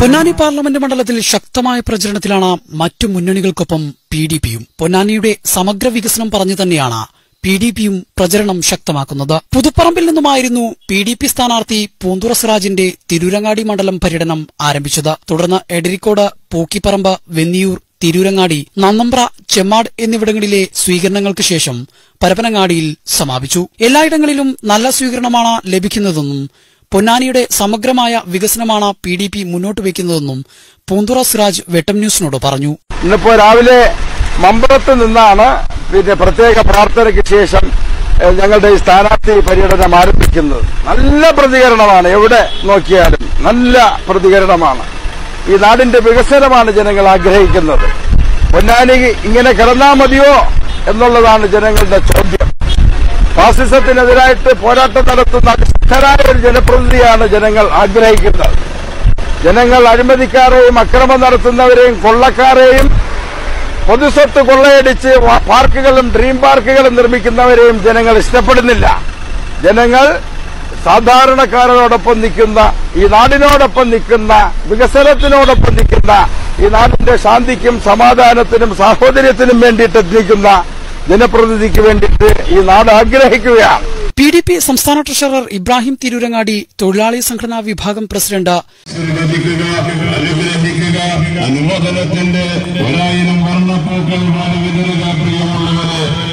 Ponnani parliament മണ്ഡലത്തിൽ ശക്തമായ പ്രചരണത്തിലാണ് മറ്റു മുന്നണികൾക്കൊപ്പം പി ഡി പിയും. പൊന്നാനിയുടെ സമഗ്ര വികസനം പറഞ്ഞു തന്നെയാണ് പി ഡി പിയും പ്രചരണം ശക്തമാക്കുന്നത്. പുതുപ്പറമ്പിൽ നിന്നുമായിരുന്നു പി ഡി പി സ്ഥാനാർത്ഥി പൂന്തുറ സിറാജിന്റെ തിരൂരങ്ങാടി മണ്ഡലം പര്യടനം ആരംഭിച്ചത്. തുടർന്ന് എടരിക്കോട് പൂക്കിപ്പറമ്പ് വെന്നിയൂർ തിരൂരങ്ങാടി നന്നമ്പ്ര ചെമ്മാട് എന്നിവിടങ്ങളിലെ സ്വീകരണങ്ങൾക്ക് ശേഷം പരപ്പനങ്ങാടിയിൽ സമാപിച്ചു. എല്ലായിടങ്ങളിലും നല്ല സ്വീകരണമാണ് ലഭിക്കുന്നതെന്നും പൊന്നാനിയുടെ സമഗ്രമായ വികസനമാണ് പി ഡി പി മുന്നോട്ട് വയ്ക്കുന്നതെന്നും പൂന്തുറ സിറാജ് വെട്ടം ന്യൂസിനോട് പറഞ്ഞു. ഇന്നിപ്പോ രാവിലെ മമ്പലത്ത് നിന്നാണ് പിന്നെ പ്രത്യേക പ്രാർത്ഥനയ്ക്ക് ശേഷം ഞങ്ങളുടെ ഈ സ്ഥാനാർത്ഥി പര്യടനം ആരംഭിക്കുന്നത്. നല്ല പ്രതികരണമാണ് എവിടെ നോക്കിയാലും നല്ല പ്രതികരണമാണ്. ഈ നാടിന്റെ വികസനമാണ് ജനങ്ങൾ ആഗ്രഹിക്കുന്നത്. പൊന്നാനി ഇങ്ങനെ കിടന്നാ മതിയോ എന്നുള്ളതാണ് ജനങ്ങളുടെ ചോദ്യം. ഫാസിസത്തിനെതിരായിട്ട് പോരാട്ടം നടത്തുന്ന അതിശക്തരായ ഒരു ജനപ്രതിനിധിയാണ് ജനങ്ങൾ ആഗ്രഹിക്കുന്നത്. ജനങ്ങൾ അഴിമതിക്കാരെയും അക്രമം നടത്തുന്നവരെയും കൊള്ളക്കാരെയും പൊതുസ്വത്ത് കൊള്ളയടിച്ച് പാർക്കുകളും ഡ്രീം പാർക്കുകളും നിർമ്മിക്കുന്നവരെയും ജനങ്ങൾ ഇഷ്ടപ്പെടുന്നില്ല. ജനങ്ങൾ സാധാരണക്കാരോടൊപ്പം നിൽക്കുന്ന ഈ നാടിനോടൊപ്പം നിൽക്കുന്ന വികസനത്തിനോടൊപ്പം നിൽക്കുന്ന ഈ നാടിന്റെ ശാന്തിക്കും സമാധാനത്തിനും സാഹോദര്യത്തിനും വേണ്ടിയിട്ട് നിൽക്കുന്ന ജനപ്രതിനിധിക്ക് വേണ്ടിയിട്ട് ഈ നാട് ആഗ്രഹിക്കുകയാണ്. പി ഡി പി സംസ്ഥാന ട്രഷറർ ഇബ്രാഹിം തിരൂരങ്ങാടി തൊഴിലാളി സംഘടനാ വിഭാഗം പ്രസിഡന്റ് അനുമോദനത്തിന്റെ ഒരായിരം വർണപ്പൂക്കൾ വിതറുക പ്രിയമുള്ളവരെ.